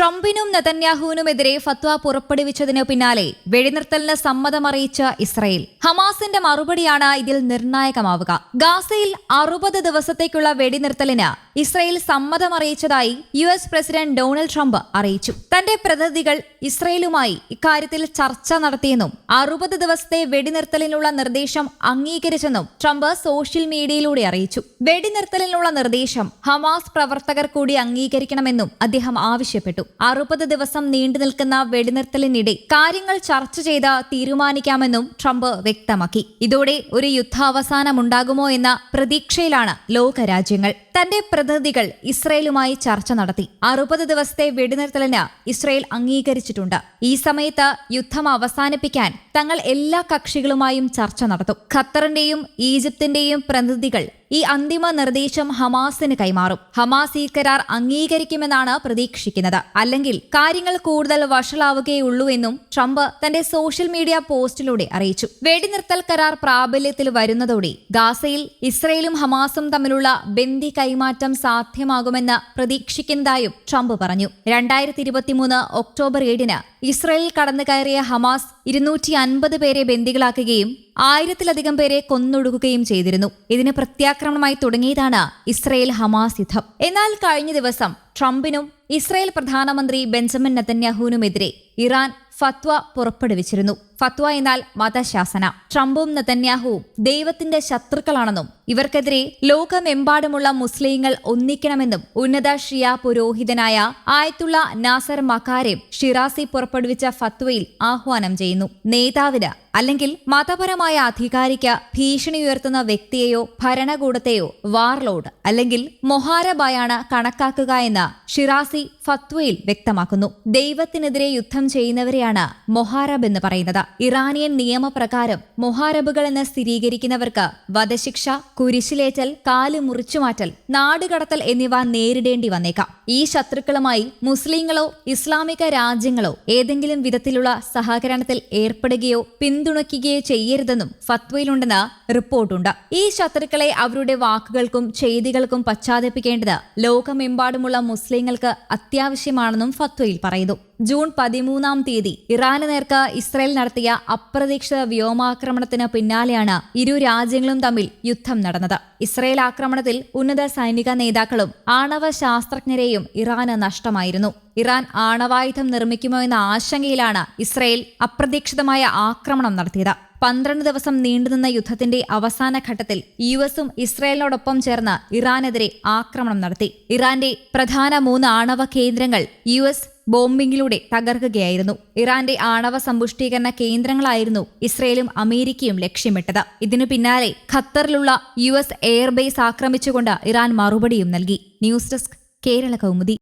ട്രംപിനും നെതന്യാഹുവിനുമെതിരെ ഫത്വ പുറപ്പെടുവിച്ചതിന് പിന്നാലെ വെടിനിർത്തലിന് സമ്മതമറിയിച്ച ഇസ്രയേൽ. ഹമാസിന്റെ മറുപടിയാണ് ഇതിൽ നിർണായകമാവുക. ഗാസയിൽ അറുപത് ദിവസത്തേക്കുള്ള വെടിനിർത്തലിന് Israel സമ്മതമറിയിച്ചതായി U S president Donald Trump അറിയിച്ചു. തന്റെ പ്രതിനിധികൾ ഇസ്രയേലുമായി ഇക്കാര്യത്തിൽ ചർച്ച നടത്തിയെന്നും അറുപത് ദിവസത്തെ വെടിനിർത്തലിനുള്ള നിർദ്ദേശം അംഗീകരിച്ചെന്നും ട്രംപ് സോഷ്യൽ മീഡിയയിലൂടെ അറിയിച്ചു. വെടിനിർത്തലിനുള്ള നിർദ്ദേശം ഹമാസ് പ്രവർത്തകർ കൂടി അംഗീകരിക്കണമെന്നും അദ്ദേഹം ആവശ്യപ്പെട്ടു. അറുപത് ദിവസം നീണ്ടു നിൽക്കുന്ന വെടിനിർത്തലിനിടെ കാര്യങ്ങൾ ചർച്ച ചെയ്ത് തീരുമാനിക്കാമെന്നും ട്രംപ് വ്യക്തമാക്കി. ഇതോടെ ഒരു യുദ്ധാവസാനമുണ്ടാകുമോ എന്ന പ്രതീക്ഷയിലാണ് ലോകരാജ്യങ്ങൾ. തന്റെ പ്രതിനിധികൾ ഇസ്രയേലുമായി ചർച്ച നടത്തി. അറുപത് ദിവസത്തെ വെടിനിർത്തലിന് ഇസ്രയേൽ അംഗീകരിച്ചിട്ടുണ്ട്. ഈ സമയത്ത് യുദ്ധം അവസാനിപ്പിക്കാൻ തങ്ങൾ എല്ലാ കക്ഷികളുമായും ചർച്ച നടത്തും. ഖത്തറിന്റെയും ഈജിപ്തിന്റെയും പ്രതിനിധികൾ ഈ അന്തിമ നിർദ്ദേശം ഹമാസിന് കൈമാറും. ഹമാസ് ഈ കരാർ അംഗീകരിക്കുമെന്നാണ് പ്രതീക്ഷിക്കുന്നത്. അല്ലെങ്കിൽ കാര്യങ്ങൾ കൂടുതൽ വഷളാവുകയുള്ളൂ എന്നും ട്രംപ് തന്റെ സോഷ്യൽ മീഡിയ പോസ്റ്റിലൂടെ അറിയിച്ചു. വെടിനിർത്തൽ കരാർ പ്രാബല്യത്തിൽ വരുന്നതോടെ ഗാസയിൽ ഇസ്രയേലും ഹമാസും തമ്മിലുള്ള ബന്ദി കൈമാറ്റം സാധ്യമാകുമെന്ന് പ്രതീക്ഷിക്കുന്നതായും ട്രംപ് പറഞ്ഞു. രണ്ടായിരത്തി ഇരുപത്തിമൂന്ന് ഒക്ടോബർ ഏഴിന് ഇസ്രയേൽ കടന്നു കയറിയ ഹമാസ് ഇരുന്നൂറ്റി അൻപത് പേരെ ബന്ദികളാക്കുകയും ആയിരത്തിലധികം പേരെ കൊന്നൊടുക്കുകയും ചെയ്തിരുന്നു. ഇതിന് പ്രത്യാക്രമണമായി തുടങ്ങിയതാണ് ഇസ്രയേൽ ഹമാസ് യുദ്ധം. എന്നാൽ കഴിഞ്ഞ ദിവസം ട്രംപിനും ഇസ്രയേൽ പ്രധാനമന്ത്രി ബെഞ്ചമിൻ നെതന്യാഹുവിനുമെതിരെ ഇറാൻ ഫത്വ പുറപ്പെടുവിച്ചിരുന്നു. ഫത്വ എന്നാൽ മതശാസന. ട്രംപും നതന്യാഹുവും ദൈവത്തിന്റെ ശത്രുക്കളാണെന്നും ഇവർക്കെതിരെ ലോകമെമ്പാടുമുള്ള മുസ്ലിങ്ങൾ ഒന്നിക്കണമെന്നും ഉന്നത ഷിയ പുരോഹിതനായ ആയത്തുള്ള നാസർ മക്കാരെം ഷിറാസി പുറപ്പെടുവിച്ച ഫത്വയിൽ ആഹ്വാനം ചെയ്യുന്നു. നേതാവിന് അല്ലെങ്കിൽ മതപരമായ അധികാരിക്ക് ഭീഷണി ഉയർത്തുന്ന വ്യക്തിയെയോ ഭരണകൂടത്തെയോ വാർലോഡ് അല്ലെങ്കിൽ മൊഹാരബായാണ് കണക്കാക്കുക എന്ന് ഷിറാസി ഫത്വയിൽ വ്യക്തമാക്കുന്നു. ദൈവത്തിനെതിരെ യുദ്ധം ചെയ്യുന്നവരെയാണ് മൊഹാരബ് എന്ന് പറയുന്നത്. ഇറാനിയൻ നിയമപ്രകാരം മൊഹാരബുകൾ എന്ന് സ്ഥിരീകരിക്കുന്നവർക്ക് വധശിക്ഷ കുരിശിലേറ്റൽ കാൽ മുറിച്ചുമാറ്റൽ നാടുകടത്തൽ എന്നിവ നേരിടേണ്ടി വന്നേക്കാം. ഈ ശത്രുക്കളുമായി മുസ്ലിങ്ങളോ ഇസ്ലാമിക രാജ്യങ്ങളോ ഏതെങ്കിലും വിധത്തിലുള്ള സഹകരണത്തിൽ ഏർപ്പെടുകയോ പിന്തുണയ്ക്കുകയോ ചെയ്യരുതെന്നും ഫത്വയിലുണ്ടെന്ന് റിപ്പോർട്ടുണ്ട്. ഈ ശത്രുക്കളെ അവരുടെ വാക്കുകൾക്കും ചെയ്തികൾക്കും പശ്ചാത്തപിക്കേണ്ടത് ലോകമെമ്പാടുമുള്ള മുസ്ലിങ്ങൾക്ക് അത്യാവശ്യമാണെന്നും ഫത്വയിൽ പറയുന്നു. ജൂൺ പതിമൂന്നാം തീയതി ഇറാന് നേർക്ക് ഇസ്രയേൽ നടത്തിയ അപ്രതീക്ഷിത വ്യോമാക്രമണത്തിന് പിന്നാലെയാണ് ഇരു രാജ്യങ്ങളും തമ്മിൽ യുദ്ധം നടന്നത്. ഇസ്രയേൽ ആക്രമണത്തിൽ ഉന്നത സൈനിക നേതാക്കളും ആണവ ശാസ്ത്രജ്ഞരെയും ഇറാന് നഷ്ടമായിരുന്നു. ഇറാൻ ആണവായുധം നിർമ്മിക്കുമോ എന്ന ആശങ്കയിലാണ് ഇസ്രയേൽ അപ്രതീക്ഷിതമായ ആക്രമണം നടത്തിയത്. പന്ത്രണ്ട് ദിവസം നീണ്ടുനിന്ന യുദ്ധത്തിന്റെ അവസാന ഘട്ടത്തിൽ യു എസും ഇസ്രയേലിനോടൊപ്പം ചേർന്ന് ഇറാനെതിരെ ആക്രമണം നടത്തി. ഇറാന്റെ പ്രധാന മൂന്ന് ആണവ കേന്ദ്രങ്ങൾ യു എസ് ബോംബിംഗിലൂടെ തകർക്കുകയായിരുന്നു. ഇറാന്റെ ആണവ സമ്പുഷ്ടീകരണ കേന്ദ്രങ്ങളായിരുന്നു ഇസ്രയേലും അമേരിക്കയും ലക്ഷ്യമിട്ടത്. ഇതിനു പിന്നാലെ ഖത്തറിലുള്ള യു എസ് എയർബേസ് ആക്രമിച്ചുകൊണ്ട് ഇറാൻ മറുപടിയും നൽകി. News desk Kerala Kaumudi.